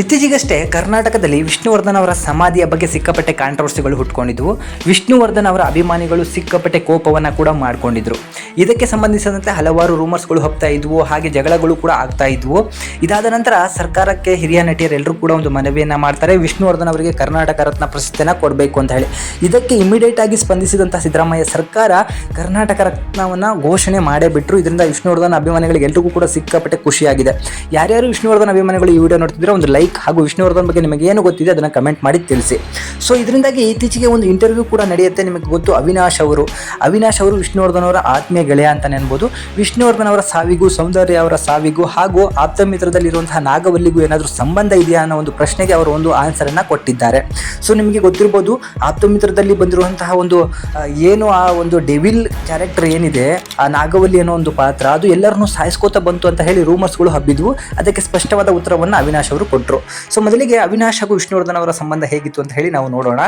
ಇತ್ತೀಚೆಗಷ್ಟೇ ಕರ್ನಾಟಕದಲ್ಲಿ ವಿಷ್ಣುವರ್ಧನ್ ಅವರ ಸಮಾಧಿಯ ಬಗ್ಗೆ ಸಿಕ್ಕಾಪಟ್ಟೆ ಕಾಂಟ್ರವರ್ಸಿಗಳು ಹುಟ್ಕೊಂಡಿದ್ವು. ವಿಷ್ಣುವರ್ಧನ್ ಅವರ ಅಭಿಮಾನಿಗಳು ಸಿಕ್ಕಾಪಟ್ಟೆ ಕೋಪವನ್ನು ಕೂಡ ಮಾಡಿಕೊಂಡಿದ್ರು. ಇದಕ್ಕೆ ಸಂಬಂಧಿಸಿದಂತೆ ಹಲವಾರು ರೂಮರ್ಸ್ಗಳು ಹೋಗ್ತಾ ಇದ್ವು, ಹಾಗೆ ಜಗಳಗಳು ಕೂಡ ಆಗ್ತಾ ಇದ್ವು. ಇದಾದ ನಂತರ ಸರ್ಕಾರಕ್ಕೆ ಹಿರಿಯ ನಟಿಯರೆಲ್ಲರೂ ಕೂಡ ಒಂದು ಮನವಿಯನ್ನು ಮಾಡ್ತಾರೆ. ವಿಷ್ಣುವರ್ಧನ್ ಅವರಿಗೆ ಕರ್ನಾಟಕ ರತ್ನ ಪ್ರಶಸ್ತಿಯನ್ನು ಕೊಡಬೇಕು ಅಂತ ಹೇಳಿ. ಇದಕ್ಕೆ ಇಮಿಡಿಯೇಟ್ ಆಗಿ ಸ್ಪಂದಿಸಿದಂಥ ಸಿದ್ದರಾಮಯ್ಯ ಸರ್ಕಾರ ಕರ್ನಾಟಕ ರತ್ನವನ್ನು ಘೋಷಣೆ ಮಾಡೇ ಬಿಟ್ಟರು ಇದರಿಂದ ವಿಷ್ಣುವರ್ಧನ್ ಅಭಿಮಾನಿಗಳಿಗೆ ಎಲ್ರಿಗೂ ಕೂಡ ಸಿಕ್ಕಾಪಟ್ಟೆ ಖುಷಿಯಾಗಿದೆ. ಯಾರ್ಯಾರು ವಿಷ್ಣುವರ್ಧನ್ ಅಭಿಮಾನಿಗಳು ಈ ವಿಡಿಯೋ ನೋಡ್ತಿದ್ರೆ ಒಂದು ಲೈಕ್ ಹಾಗೂ ವಿಷ್ಣುವರ್ಧನ್ ಬಗ್ಗೆ ನಿಮಗೆ ಏನು ಗೊತ್ತಿದೆ ಅದನ್ನು ಕಮೆಂಟ್ ಮಾಡಿ ತಿಳಿಸಿ. ಸೊ ಇದರಿಂದಾಗಿ ಇತ್ತೀಚೆಗೆ ಒಂದು ಇಂಟರ್ವ್ಯೂ ಕೂಡ ನಡೆಯುತ್ತೆ, ನಿಮಗೆ ಗೊತ್ತು, ಅವಿನಾಶ್ ಅವರು. ಅವಿನಾಶ್ ಅವರು ವಿಷ್ಣುವರ್ಧನ್ ಅವರ ಆತ್ಮೀಯ ಗೆಳೆಯ ಅಂತಲೇ ಅನ್ಬೋದು. ವಿಷ್ಣುವರ್ಧನ್ ಅವರ ಸಾವಿಗೂ, ಸೌಂದರ್ಯ ಅವರ ಸಾವಿಗೂ ಹಾಗೂ ಆಪ್ತ ಮಿತ್ರದಲ್ಲಿರುವಂತಹ ನಾಗವಲ್ಲಿಗೂ ಏನಾದರೂ ಸಂಬಂಧ ಇದೆಯಾ ಅನ್ನೋ ಒಂದು ಪ್ರಶ್ನೆಗೆ ಅವರು ಒಂದು ಆನ್ಸರನ್ನು ಕೊಟ್ಟಿದ್ದಾರೆ. ಸೊ ನಿಮಗೆ ಗೊತ್ತಿರ್ಬೋದು, ಆಪ್ತ ಮಿತ್ರದಲ್ಲಿ ಬಂದಿರುವಂತಹ ಒಂದು ಏನು ಆ ಒಂದು ಡೆವಿಲ್ ಕ್ಯಾರೆಕ್ಟರ್ ಏನಿದೆ, ಆ ನಾಗವಲ್ಲಿ ಅನ್ನೋ ಒಂದು ಪಾತ್ರ, ಅದು ಎಲ್ಲರನ್ನೂ ಸಾಯಿಸ್ಕೋತಾ ಬಂತು ಅಂತ ಹೇಳಿ ರೂಮರ್ಸ್ಗಳು ಹಬ್ಬಿದ್ವು. ಅದಕ್ಕೆ ಸ್ಪಷ್ಟವಾದ ಉತ್ತರವನ್ನು ಅವಿನಾಶ್ ಅವರು ಕೊಟ್ಟರು ಸೊ ಮೊದಲಿಗೆ ಅವಿನಾಶ್ ಹಾಗೂ ವಿಷ್ಣುವರ್ಧನ್ ಅವರ ಸಂಬಂಧ ಹೇಗಿತ್ತು ಅಂತ ಹೇಳಿ ನಾವು ನೋಡೋಣ.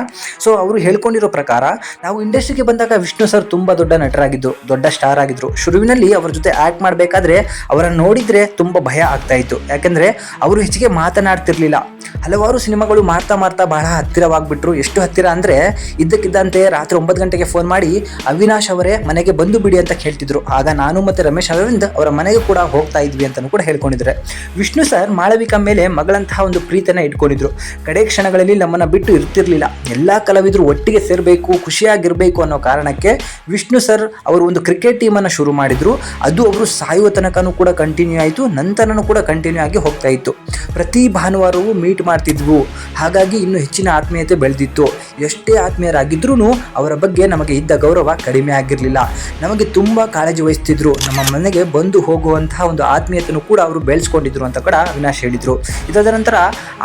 ಸೊ ಅವರು ಹೇಳ್ಕೊಂಡಿರೋ ಪ್ರಕಾರ, ನಾವು ಇಂಡಸ್ಟ್ರಿಗೆ ಬಂದಾಗ ವಿಷ್ಣು ಸರ್ ತುಂಬ ದೊಡ್ಡ ನಟರಾಗಿದ್ದರು ದೊಡ್ಡ ಸ್ಟಾರ್ ಆಗಿದ್ದರು ಶುರುವಿನಲ್ಲಿ ಅವರ ಜೊತೆ ಆ್ಯಕ್ಟ್ ಮಾಡಬೇಕಾದ್ರೆ ಅವರನ್ನು ನೋಡಿದರೆ ತುಂಬ ಭಯ ಆಗ್ತಾ ಇತ್ತು. ಯಾಕೆಂದರೆ ಅವರು ಹೆಚ್ಚಿಗೆ ಮಾತನಾಡ್ತಿರ್ಲಿಲ್ಲ. ಹಲವಾರು ಸಿನಿಮಾಗಳು ಮಾಡ್ತಾ ಮಾಡ್ತಾ ಬಹಳ ಹತ್ತಿರವಾಗ್ಬಿಟ್ರು. ಎಷ್ಟು ಹತ್ತಿರ ಅಂದರೆ ಇದ್ದಕ್ಕಿದ್ದಂತೆ ರಾತ್ರಿ ಒಂಬತ್ತು ಗಂಟೆಗೆ ಫೋನ್ ಮಾಡಿ, ಅವಿನಾಶ್ ಅವರೇ, ಮನೆಗೆ ಬಂದು ಬಿಡಿ ಅಂತ ಕೇಳ್ತಿದ್ರು. ಆಗ ನಾನು ಮತ್ತು ರಮೇಶ್ ಅವರಿಂದ ಅವರ ಮನೆಗೆ ಕೂಡ ಹೋಗ್ತಾ ಇದ್ವಿ ಅಂತಲೂ ಕೂಡ ಹೇಳ್ಕೊಂಡಿದ್ದಾರೆ. ವಿಷ್ಣು ಸರ್ ಮಾಳವಿಕಾ ಮೇಲೆ ಮಗಳಂತಹ ಒಂದು ಪ್ರೀತಿನ ಇಟ್ಕೊಂಡಿದ್ರು. ಕಡೆ ಕ್ಷಣಗಳಲ್ಲಿ ನಮ್ಮನ್ನು ಬಿಟ್ಟು ಇರ್ತಿರ್ಲಿಲ್ಲ. ಎಲ್ಲ ಕಲಾವಿದರು ಒಟ್ಟಿಗೆ ಸೇರಬೇಕು, ಖುಷಿಯಾಗಿರಬೇಕು ಅನ್ನೋ ಕಾರಣಕ್ಕೆ ವಿಷ್ಣು ಸರ್ ಅವರು ಒಂದು ಕ್ರಿಕೆಟ್ ಟೀಮನ್ನು ಶುರು ಮಾಡಿದರು. ಅದು ಅವರು ಸಾಯುವ ತನಕನೂ ಕೂಡ ಕಂಟಿನ್ಯೂ ಆಯಿತು, ನಂತರನೂ ಕೂಡ ಕಂಟಿನ್ಯೂ ಆಗಿ ಹೋಗ್ತಾ ಇತ್ತು. ಪ್ರತಿ ಭಾನುವಾರವೂ ಮೀಟ್ ಮಾಡ್ತಿದ್ವು. ಹಾಗಾಗಿ ಇನ್ನೂ ಹೆಚ್ಚಿನ ಆತ್ಮೀಯತೆ ಬೆಳೆದಿತ್ತು. ಎಷ್ಟೇ ಆತ್ಮೀಯರಾಗಿದ್ರೂ ಅವರ ಬಗ್ಗೆ ನಮಗೆ ಇದ್ದ ಗೌರವ ಕಡಿಮೆ ಆಗಿರಲಿಲ್ಲ. ನಮಗೆ ತುಂಬ ಕಾಳಜಿ ವಹಿಸ್ತಿದ್ರು. ನಮ್ಮ ಮನೆಗೆ ಬಂದು ಹೋಗುವಂತಹ ಒಂದು ಆತ್ಮೀಯತೆಯನ್ನು ಕೂಡ ಅವರು ಬೆಳೆಸ್ಕೊಂಡಿದ್ರು ಅಂತ ಕೂಡ ಅವಿನಾಶ್ ಹೇಳಿದರು. ಇದಾದ ನಂತರ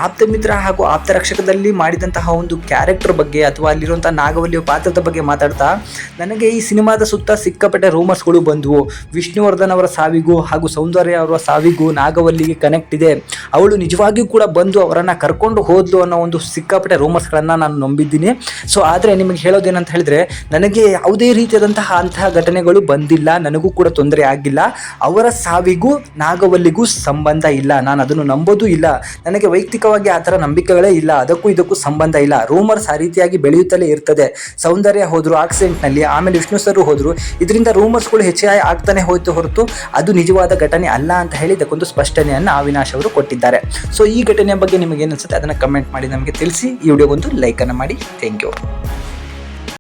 ಆಪ್ತ ಮಿತ್ರ ಹಾಗೂ ಆಪ್ತ ರಕ್ಷಕದಲ್ಲಿ ಮಾಡಿದಂತಹ ಒಂದು ಕ್ಯಾರೆಕ್ಟರ್ ಬಗ್ಗೆ ಅಥವಾ ಅಲ್ಲಿರುವಂಥ ನಾಗವಲ್ಲಿಯ ಪಾತ್ರದ ಬಗ್ಗೆ ಮಾತಾಡ್ತಾ, ನನಗೆ ಈ ಸಿನಿಮಾದ ಸುತ್ತ ಸಿಕ್ಕಾಪಟ್ಟೆ ರೂಮರ್ಸ್ಗಳು ಬಂದವು. ವಿಷ್ಣುವರ್ಧನ್ ಅವರ ಸಾವಿಗೂ ಹಾಗೂ ಸೌಂದರ್ಯ ಅವರ ಸಾವಿಗೂ ನಾಗವಲ್ಲಿಗೆ ಕನೆಕ್ಟ್ ಇದೆ. ಅವಳು ನಿಜವಾಗಿಯೂ ಕೂಡ ಬಂದು ಅವರನ್ನು ಕರ್ಕೊಂಡು ಹೋದ್ಲು ಅನ್ನೋ ಒಂದು ಸಿಕ್ಕಾಪಟ್ಟೆ ರೂಮರ್ಸ್ಗಳನ್ನು ನಾನು ನಂಬಿದ್ದೀನಿ. ಸೊ ಆದರೆ ನಿಮಗೆ ಹೇಳೋದೇನಂತ ಹೇಳಿದ್ರೆ, ನನಗೆ ಯಾವುದೇ ರೀತಿಯಾದಂತಹ ಅಂತಹ ಘಟನೆಗಳು ಬಂದಿಲ್ಲ, ನನಗೂ ಕೂಡ ತೊಂದರೆ ಆಗಿಲ್ಲ. ಅವರ ಸಾವಿಗೂ, ನಾಗವಲ್ಲಿಗೂ ಸಂಬಂಧ ಇಲ್ಲ. ನಾನು ಅದನ್ನು ನಂಬೋದು ಇಲ್ಲ. ನನಗೆ ವೈಯಕ್ತಿಕವಾಗಿ ಆ ಥರ ನಂಬಿಕೆಗಳೇ ಇಲ್ಲ, ಅದಕ್ಕೂ ಇದಕ್ಕೂ ಸಂಬಂಧ ಇಲ್ಲ. ರೂಮರ್ಸ್ ಆ ರೀತಿಯಾಗಿ ಬೆಳೆಯುತ್ತಲೇ ಇರ್ತದೆ. ಸೌಂದರ್ಯ ಹೋದರು ಆಕ್ಸಿಡೆಂಟ್ನಲ್ಲಿ ಆಮೇಲೆ ವಿಷ್ಣು ಸರ್ ಹೋದರು, ಇದರಿಂದ ರೂಮರ್ಸ್ಗಳು ಹೆಚ್ಚಾಗಿ ಆಗ್ತಾನೆ ಹೋಯ್ತು ಹೊರತು ಅದು ನಿಜವಾದ ಘಟನೆ ಅಲ್ಲ ಅಂತ ಹೇಳಿ ಇದಕ್ಕೊಂದು ಸ್ಪಷ್ಟನೆಯನ್ನು ಅವಿನಾಶ್ ಅವರು ಕೊಟ್ಟಿದ್ದಾರೆ. ಸೊ ಈ ಘಟನೆಯ ಬಗ್ಗೆ ನಿಮಗೆ ಅನ್ಸುತ್ತೆ ಅದನ್ನು ಕಮೆಂಟ್ ಮಾಡಿ, ನಮಗೆ ತಿಳಿಸಿ. ಈ ವಿಡಿಯೋಗೊಂದು ಲೈಕನ್ನು ಮಾಡಿ. Thank you